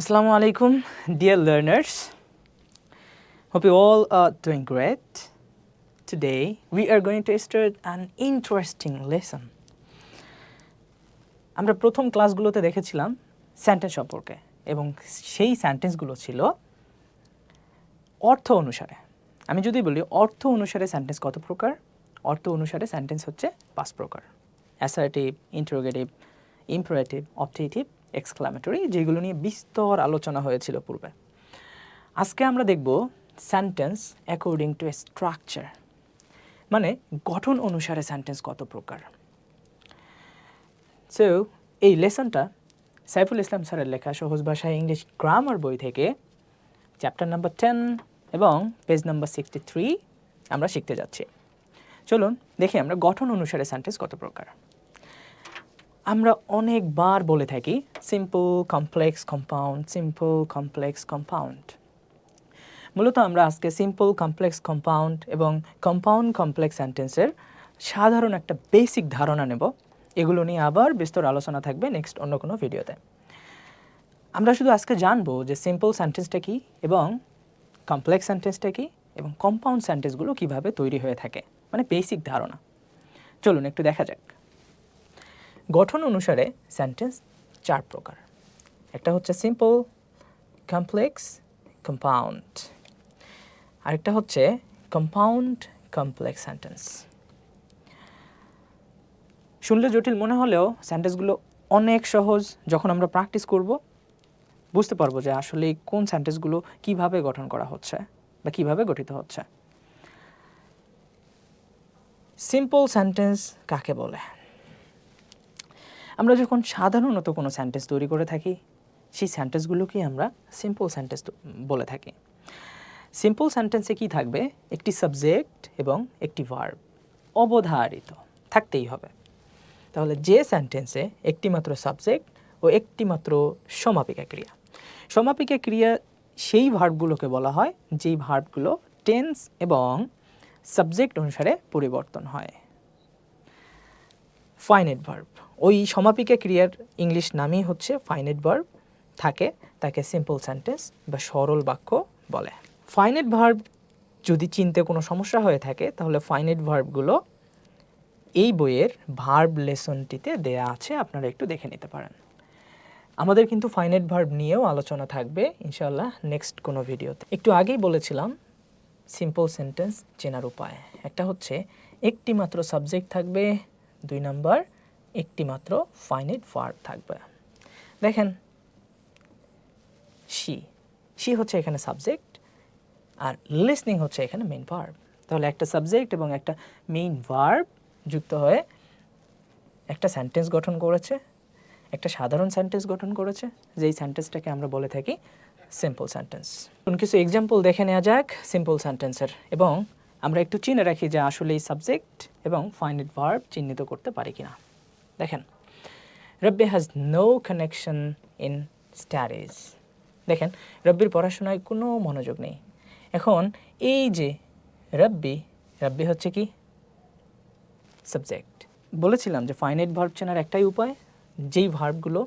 Assalamu alaikum, dear learners. Hope you all are doing great. Today, we are going to start an interesting lesson. আমরা প্রথম ক্লাসগুলোতে দেখেছিলাম sentence সম্পর্কে এবং সেই সেন্টেন্সগুলো ছিল অর্থ অনুসারে আমি যদি বলি অর্থ অনুসারে সেন্টেন্স কত প্রকার অর্থ অনুসারে সেন্টেন্স হচ্ছে পাঁচ প্রকার assertive interrogative imperative optative exclamatory, যেগুলো নিয়ে বিস্তর আলোচনা হয়েছিল পূর্বে। আজকে আমরা দেখব sentence according to a structure মানে গঠন অনুসারে সেন্টেন্স কত প্রকার। সো এই লেসনটা সাইফুল ইসলাম স্যারের লেখা সহজ ভাষায় ইংলিশ গ্রামার বই থেকে চ্যাপ্টার নাম্বার টেন এবং পেজ নাম্বার সিক্সটি থ্রি আমরা শিখতে যাচ্ছি। চলুন দেখি আমরা গঠন অনুসারে সেন্টেন্স কত প্রকার। আমরা অনেকবার বলে থাকি simple complex compound simple complex compound মূলত আমরা আজকে সিম্পল কমপ্লেক্স কম্পাউন্ড এবং কম্পাউন্ড কমপ্লেক্স সেন্টেন্সের সাধারণ একটা বেসিক ধারণা নেব। এগুলো নিয়ে আবার বিস্তর আলোচনা থাকবে নেক্সট অন্য কোনো ভিডিওতে আমরা শুধু আজকে জানব যে সিম্পল সেন্টেন্সটা কী এবং কমপ্লেক্স সেন্টেন্সটা কী এবং কম্পাউন্ড সেন্টেন্সগুলো কীভাবে তৈরি হয়ে থাকে। মানে বেসিক ধারণা। চলুন একটু দেখা যাক। গঠন অনুসারে সেন্টেন্স চার প্রকার। একটা হচ্ছে সিম্পল কমপ্লেক্স কম্পাউন্ড আরেকটা হচ্ছে কম্পাউন্ড কমপ্লেক্স সেন্টেন্স শুনলে জটিল মনে হলেও সেন্টেন্সগুলো অনেক সহজ, যখন আমরা প্র্যাকটিস করব, বুঝতে পারব যে আসলে কোন সেন্টেন্সগুলো কীভাবে গঠন করা হচ্ছে বা কীভাবে গঠিত হচ্ছে। সিম্পল সেন্টেন্স কাকে বলে? আমরা যখন সাধারণত কোনো সেন্টেন্স তৈরি করে থাকি, সেই সেন্টেন্সগুলোকে আমরা সিম্পল সেন্টেন্স বলে থাকি। সিম্পল সেন্টেন্সে কি থাকবে? একটি সাবজেক্ট এবং একটি ভার্ব অবধারিত, থাকতেই হবে। তাহলে যে সেন্টেন্সে একটি মাত্র সাবজেক্ট ও একটি মাত্র সমাপিকা ক্রিয়া সমাপিকা ক্রিয়া সেই ভার্বগুলোকে বলা হয়, যেই ভার্বগুলো টেন্স এবং সাবজেক্ট অনুসারে পরিবর্তন হয়। ফাইনেট ভার্ব ওই সমাপিকা ক্রিয়ার ইংলিশ নামই হচ্ছে ফাইনেট ভার্ব থাকে, তাকে সিম্পল সেন্টেন্স বা সরল বাক্য বলে। ফাইনেট ভার্ব যদি চিনতে কোনো সমস্যা হয়ে থাকে, তাহলে ফাইনেট ভার্বগুলো এই বইয়ের ভার্ব লেসনটিতে দেয়া আছে, আপনারা একটু দেখে নিতে পারেন। আমাদের কিন্তু ফাইনেট ভার্ব নিয়েও আলোচনা থাকবে ইনশাল্লাহ নেক্সট কোনো ভিডিওতে। একটু আগেই বলেছিলাম সিম্পল সেন্টেন্স চেনার উপায়। একটা হচ্ছে একটি মাত্র সাবজেক্ট থাকবে দুই নাম্বার, একটি মাত্র ফাইনেট ভার্ব থাকবে। দেখেন শি শি হচ্ছে এখানে সাবজেক্ট আর লিসনিং হচ্ছে এখানে মেইন ভার্ব তাহলে একটা সাবজেক্ট এবং একটা মেইন ভার্ব যুক্ত হয়ে একটা সেন্টেন্স গঠন করেছে, একটা সাধারণ সেন্টেন্স গঠন করেছে, যেই সেন্টেন্সটাকে আমরা বলে থাকি সিম্পল সেন্টেন্স কোন কিছু এক্সাম্পল দেখে নেওয়া যাক সিম্পল সেন্টেন্সের এবং আমরা একটু চিনে রাখি যে আসলে এই সাবজেক্ট এবং ফাইনেট ভার্ব চিহ্নিত করতে পারি কিনা। দেখেন, Rabbi has no connection in studies দেখেন, রব্বির পড়াশোনায় কোনো মনোযোগ নেই। এখন এই যে রব্বি রব্বি হচ্ছে কি? সাবজেক্ট বলেছিলাম যে ফাইনাইট ভার্ব চেনার একটাই উপায়, যেই ভার্বগুলো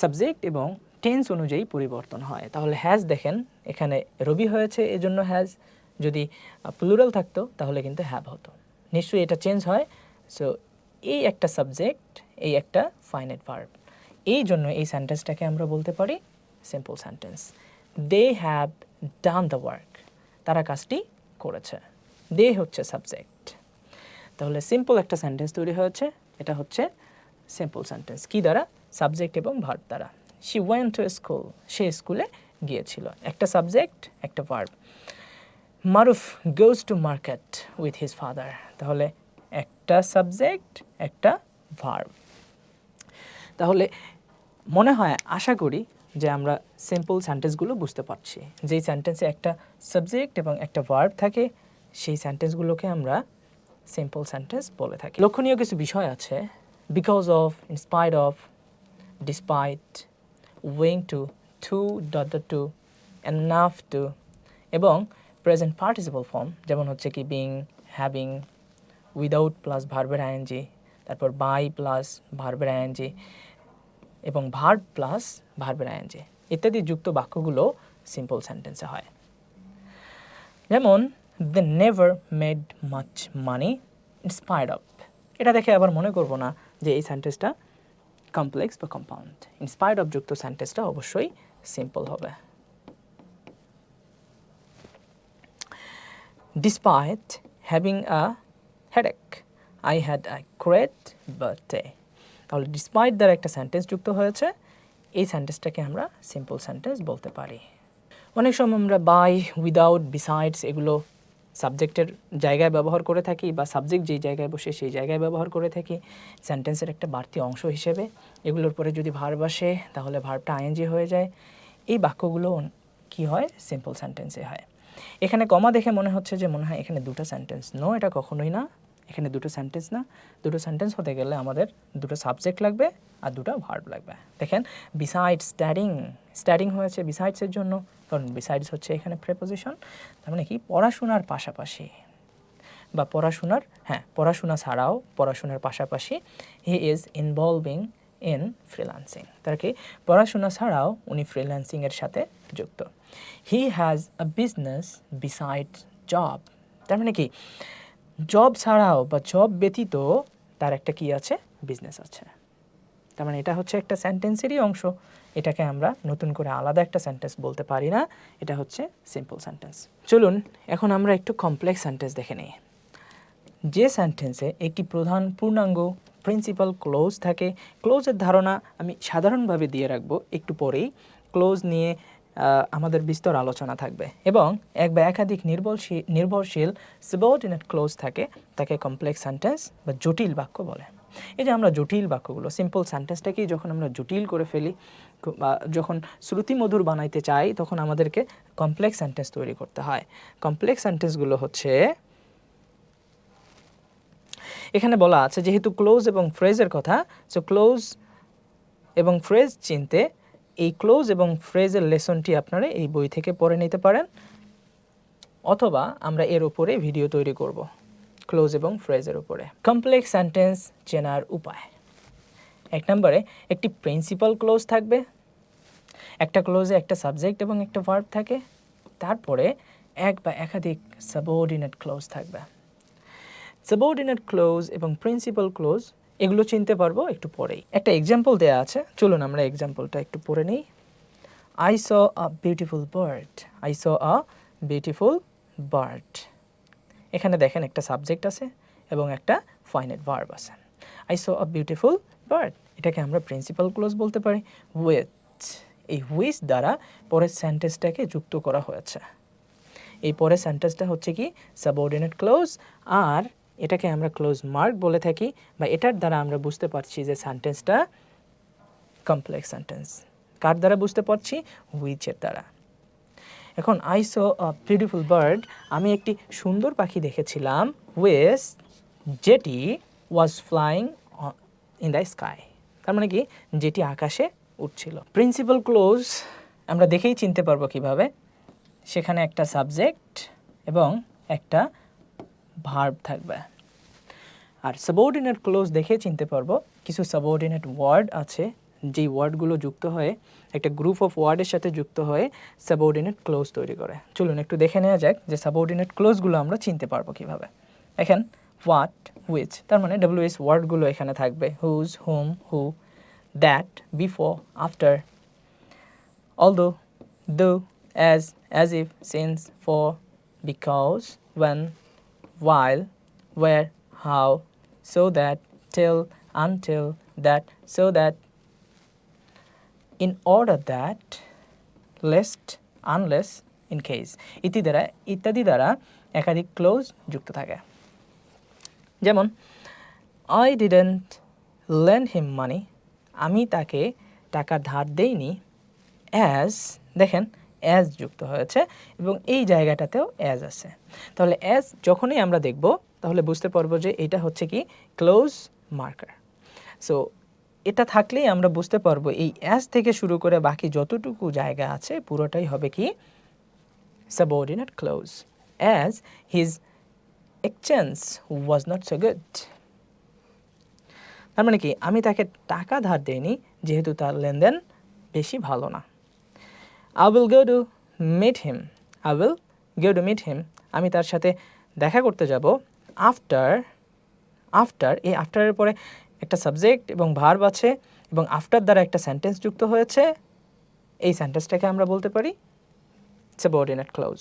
সাবজেক্ট এবং টেন্স অনুযায়ী পরিবর্তন হয়। তাহলে হ্যাজ দেখেন, এখানে রবি হয়েছে, এজন্য হ্যাজ যদি প্লুরাল থাকতো, তাহলে কিন্তু হ্যাভ হতো। নিশ্চয়ই এটা চেঞ্জ হয়। সো এই একটা সাবজেক্ট এই একটা ফাইনাইট ভার্ব এই জন্য এই সেন্টেন্সটাকে আমরা বলতে পারি simple sentence they have done the work তারা কাজটি করেছে। দে হচ্ছে সাবজেক্ট তাহলে সিম্পল একটা সেন্টেন্স তৈরি হয়েছে। এটা হচ্ছে সিম্পল সেন্টেন্স কি দ্বারা? সাবজেক্ট এবং ভার্ব দ্বারা। শি ওয়েন টু স্কুল সে স্কুলে গিয়েছিল। একটা সাবজেক্ট একটা verb Maruf goes to market with his father তাহলে একটা সাবজেক্ট একটা ভার্ব তাহলে মনে হয়, আশা করি যে আমরা সিম্পল সেন্টেন্সগুলো বুঝতে পারছি। যেই সেন্টেন্সে একটা সাবজেক্ট এবং একটা ভার্ব থাকে, সেই সেন্টেন্সগুলোকে আমরা সিম্পল সেন্টেন্স বলে থাকি। লক্ষণীয় কিছু বিষয় আছে। Because of in spite of despite owing to too dot to enough to এবং প্রেজেন্ট পার্টিসিপল ফর্ম যেমন হচ্ছে কি বিং হ্যাভিং উইদাউট প্লাস ভার্বের আইএনজি তারপর বাই প্লাস ভার্বের আইএনজি এবং ভার্ব প্লাস ভার্বের আইএনজি ইত্যাদি যুক্ত বাক্যগুলো সিম্পল সেন্টেন্সে হয়। যেমন they never made much money inspired of এটা দেখে আবার মনে করব না যে এই সেন্টেন্সটা কমপ্লেক্স বা কম্পাউন্ড ইন্সপায়ার্ড অফ যুক্ত সেন্টেন্সটা অবশ্যই সিম্পল হবে। Despite having a headache, I had a great birthday. তাহলে ডিসপাইট দ্বারা একটা সেন্টেন্স যুক্ত হয়েছে এই সেন্টেন্সটাকে আমরা সিম্পল সেন্টেন্স বলতে পারি। অনেক সময় আমরা বাই উইদাউট বিসাইডস এগুলো সাবজেক্টের জায়গায় ব্যবহার করে থাকি বা সাবজেক্ট যেই জায়গায় বসে সেই জায়গায় ব্যবহার করে থাকি সেন্টেন্সের একটা বাড়তি অংশ হিসেবে এগুলোর পরে যদি ভার্ব আসে তাহলে ভার্বটা আইএনজি হয়ে যায়। এই বাক্যগুলো কি হয়? সিম্পল সেন্টেন্সে হয়। এখানে কমা দেখে মনে হচ্ছে যে মনে হয় এখানে দুটো সেন্টেন্স নো এটা কখনোই না। এখানে দুটো সেন্টেন্স না। দুটো সেন্টেন্স হতে গেলে আমাদের দুটো সাবজেক্ট লাগবে আর দুটো ভার্ব লাগবে। দেখেন বিসাইড স্ট্যাডিং স্ট্যাডিং হয়েছে বিসাইডসের জন্য। কারণ বিসাইডস হচ্ছে এখানে প্রেপোজিশন তার মানে কি? পড়াশোনার পাশাপাশি। বা পড়াশোনার হ্যাঁ পড়াশোনা ছাড়াও পড়াশোনার পাশাপাশি he is involving in freelancing তার কি? পড়াশোনা ছাড়াও উনি ফ্রিল্যান্সিংয়ের সাথে যুক্ত। He has a business beside job তার মানে কি? জব ছাড়াও বা জব ব্যতীত তার একটা কি আছে? বিজনেস আছে। তার মানে এটা হচ্ছে একটা সেন্টেন্সেরই অংশ। এটাকে আমরা নতুন করে আলাদা একটা সেন্টেন্স বলতে পারি না। এটা হচ্ছে সিম্পল সেন্টেন্স চলুন, এখন আমরা একটু কমপ্লেক্স সেন্টেন্স দেখে নিই। যে সেন্টেন্সে একটি প্রধান পূর্ণাঙ্গ প্রিন্সিপাল ক্লোজ থাকে ক্লোজের ধারণা আমি সাধারণভাবে দিয়ে রাখব একটু পরেই। ক্লোজ নিয়ে আমাদের বিস্তর আলোচনা থাকবে। এবং এক বা একাধিক নির্ভরশীল নির্ভরশীল সাবঅর্ডিনেট ক্লোজ থাকে, তাকে কমপ্লেক্স সেন্টেন্স বা জটিল বাক্য বলে। এই যে আমরা জটিল বাক্যগুলো সিম্পল সেন্টেন্সটাকেই যখন আমরা জটিল করে ফেলি বা যখন শ্রুতিমধুর বানাইতে চাই, তখন আমাদেরকে কমপ্লেক্স সেন্টেন্স তৈরি করতে হয়। কমপ্লেক্স সেন্টেন্সগুলো হচ্ছে, এখানে বলা আছে, যেহেতু ক্লোজ এবং ফ্রেজের কথা সো ক্লোজ এবং ফ্রেজ চিনতে এই ক্লোজ এবং ফ্রেজের লেসনটি আপনারা এই বই থেকে পড়ে নিতে পারেন, অথবা আমরা এর উপরে ভিডিও তৈরি করব, ক্লোজ এবং ফ্রেজের উপরে। কমপ্লেক্স সেন্টেন্স চেনার উপায়। এক নম্বরে, একটি প্রিন্সিপাল ক্লোজ থাকবে, একটা ক্লোজে একটা সাবজেক্ট এবং একটা ভার্ব থাকে, তারপরে এক বা একাধিক সাবঅর্ডিনেট ক্লোজ থাকবে। সাবঅর্ডিনেট ক্লোজ এবং প্রিন্সিপাল ক্লোজ এগুলো চিনতে পারব একটু পরেই। একটা এক্সাম্পল দেয়া আছে। চলুন আমরা এক্সাম্পলটা একটু পড়ে নিই। I saw a beautiful bird I saw a beautiful bird এখানে দেখেন একটা সাবজেক্ট আছে এবং একটা ফাইনেট ভার্ব আছে। I saw a beautiful bird এটাকে আমরা প্রিন্সিপাল ক্লোজ বলতে পারি। উইথ এই হুইচ দ্বারা পরের সেন্টেন্সটাকে যুক্ত করা হয়েছে। এই পরের সেন্টেন্সটা হচ্ছে কি? সাবঅর্ডিনেট ক্লোজ আর এটাকে আমরা ক্লোজ মার্ক বলে থাকি বা এটার দ্বারা আমরা বুঝতে পারছি যে সেন্টেন্সটা কমপ্লেক্স সেন্টেন্স কার দ্বারা বুঝতে পারছি? হুইচের দ্বারা। এখন I saw a beautiful bird আমি একটি সুন্দর পাখি দেখেছিলাম ওয়েস যেটি was flying in the sky তার মানে কি? যেটি আকাশে উঠছিল। প্রিন্সিপাল ক্লোজ আমরা দেখেই চিনতে পারব কীভাবে। সেখানে একটা সাবজেক্ট এবং একটা ভার্ব থাকবে। আর সাবঅর্ডিনেট ক্লোজ দেখে চিনতে পারব কিছু সাবঅর্ডিনেট ওয়ার্ড আছে যেই ওয়ার্ডগুলো যুক্ত হয়ে একটা গ্রুপ অফ ওয়ার্ডের সাথে যুক্ত হয়ে সাবঅর্ডিনেট ক্লোজ তৈরি করে। চলুন একটু দেখে নেওয়া যাক যে সাবঅর্ডিনেট ক্লোজগুলো আমরা চিনতে পারব কীভাবে। দেখেন হোয়াট হুইচ তার মানে ডাব্লিউএস ওয়ার্ডগুলো এখানে থাকবে whose whom who that before after although though, as as if since for because when, while, where, how, so that, till, until, that, so that, in order that, lest, unless, in case ইতি দ্বারা ইত্যাদি দ্বারা একাধিক close যুক্ত থাকে যেমন I didn't lend him money আমি তাকে টাকা ধার দেইনি অ্যাজ দেখেন অ্যাজ যুক্ত হয়েছে এবং এই জায়গাটাতেও অ্যাজ আছে। তাহলে অ্যাজ যখনই আমরা দেখব, তাহলে বুঝতে পারব যে এটা হচ্ছে কি ক্লোজ মার্কার সো এটা থাকলেই আমরা বুঝতে পারব এই অ্যাজ থেকে শুরু করে বাকি যতটুকু জায়গা আছে, পুরোটাই হবে কি subordinate clause as his exchange was not so good তার মানে কি, আমি তাকে টাকা ধার দেইনি, যেহেতু তার লেনদেন বেশি ভালো না। I will go to meet him I will go to meet him আমি তার সাথে দেখা করতে যাব আফটার আফটার এই আফটারের পরে একটা সাবজেক্ট এবং ভার্ব আছে এবং আফটার দ্বারা একটা সেন্টেন্স যুক্ত হয়েছে। এই সেন্টেন্সটাকে আমরা বলতে পারি সাবঅর্ডিনেট ক্লোজ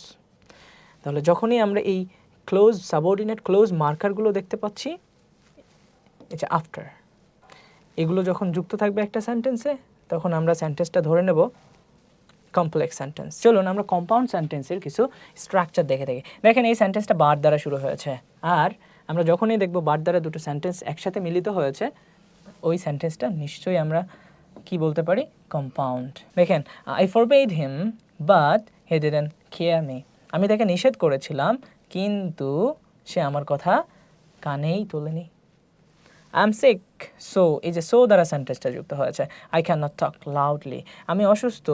তাহলে যখনই আমরা এই ক্লোজ সাবঅর্ডিনেট ক্লোজ মার্কারগুলো দেখতে পাচ্ছি এটা আফটার এগুলো যখন যুক্ত থাকবে একটা সেন্টেন্সে তখন আমরা সেন্টেন্সটা ধরে নেব। কমপ্লেক্স সেন্টেন্স চলুন আমরা কম্পাউন্ড সেন্টেন্সের কিছু স্ট্রাকচার দেখে দেখি। দেখেন এই সেন্টেন্সটা বার দ্বারা শুরু হয়েছে। আর আমরা যখনই দেখব বার দ্বারা দুটো সেন্টেন্স একসাথে মিলিত হয়েছে, ওই সেন্টেন্সটা নিশ্চয়ই আমরা কি বলতে পারি? কম্পাউন্ড দেখেন I forbade him but he didn't care me আমি তাকে নিষেধ করেছিলাম, কিন্তু সে আমার কথা কানেই তোলেনি। আই এম সিক সো এই যে সো দ্বারা সেন্টেন্সটা যুক্ত হয়েছে। I can not talk loudly আমি অসুস্থ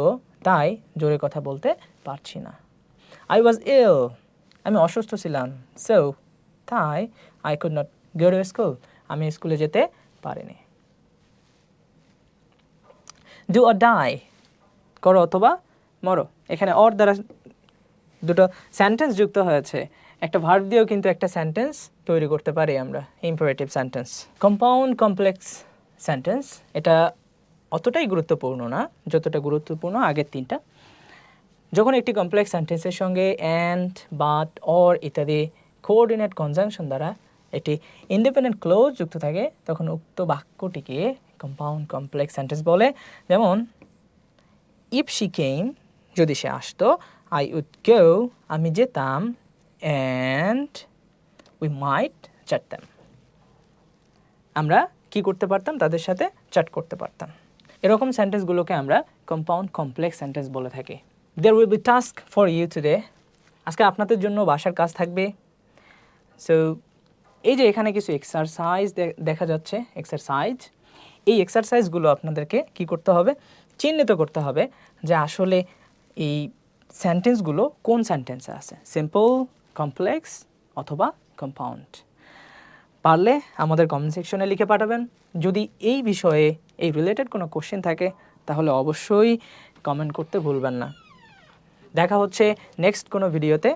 তাই জোরে কথা বলতে পারছি না। আই ওয়াজ ইল আমি অসুস্থ ছিলাম। সো তাই I could not go to school আমি স্কুলে যেতে পারিনি। ডু অর ডাই করো অথবা মরো। এখানে অর দ্বারা দুটো সেন্টেন্স যুক্ত হয়েছে। একটা ভার্ব দিয়েও কিন্তু একটা সেন্টেন্স তৈরি করতে পারি আমরা। Imperative sentence compound complex sentence এটা অতটাই গুরুত্বপূর্ণ না, যতটা গুরুত্বপূর্ণ আগের তিনটা। যখন একটি কমপ্লেক্স সেন্টেন্সের সঙ্গে অ্যান্ড বাট অর ইত্যাদি কোঅর্ডিনেট কনজাংশন দ্বারা একটি ইন্ডিপেন্ডেন্ট ক্লোজ যুক্ত থাকে, তখন উক্ত বাক্যটিকে কম্পাউন্ড কমপ্লেক্স সেন্টেন্স বলে। যেমন ইফ শি কেম যদি সে আসতো আই উড গো আমি যেতাম and we might chat them আমরা কি করতে পারতাম? তাদের সাথে চ্যাট করতে পারতাম। এরকম সেন্টেন্সগুলোকে আমরা কম্পাউন্ড কমপ্লেক্স সেন্টেন্স বলে থাকি। There will be task for you today আজকে আপনাদের জন্য বাসার কাজ থাকবে। সো এই যে এখানে কিছু এক্সারসাইজ দেখা যাচ্ছে এক্সারসাইজ এই এক্সারসাইজগুলো আপনাদেরকে কি করতে হবে? চিহ্নিত করতে হবে যে আসলে এই সেন্টেন্সগুলো কোন সেন্টেন্সে আছে। সিম্পল কমপ্লেক্স অথবা কম্পাউন্ড পারলে আমাদের কমেন্ট সেকশনে লিখে পাঠাবেন। যদি এই বিষয়ে এই রিলেটেড কোনো কোশ্চেন থাকে, তাহলে অবশ্যই কমেন্ট করতে ভুলবেন না। দেখা হচ্ছে নেক্সট কোনো ভিডিওতে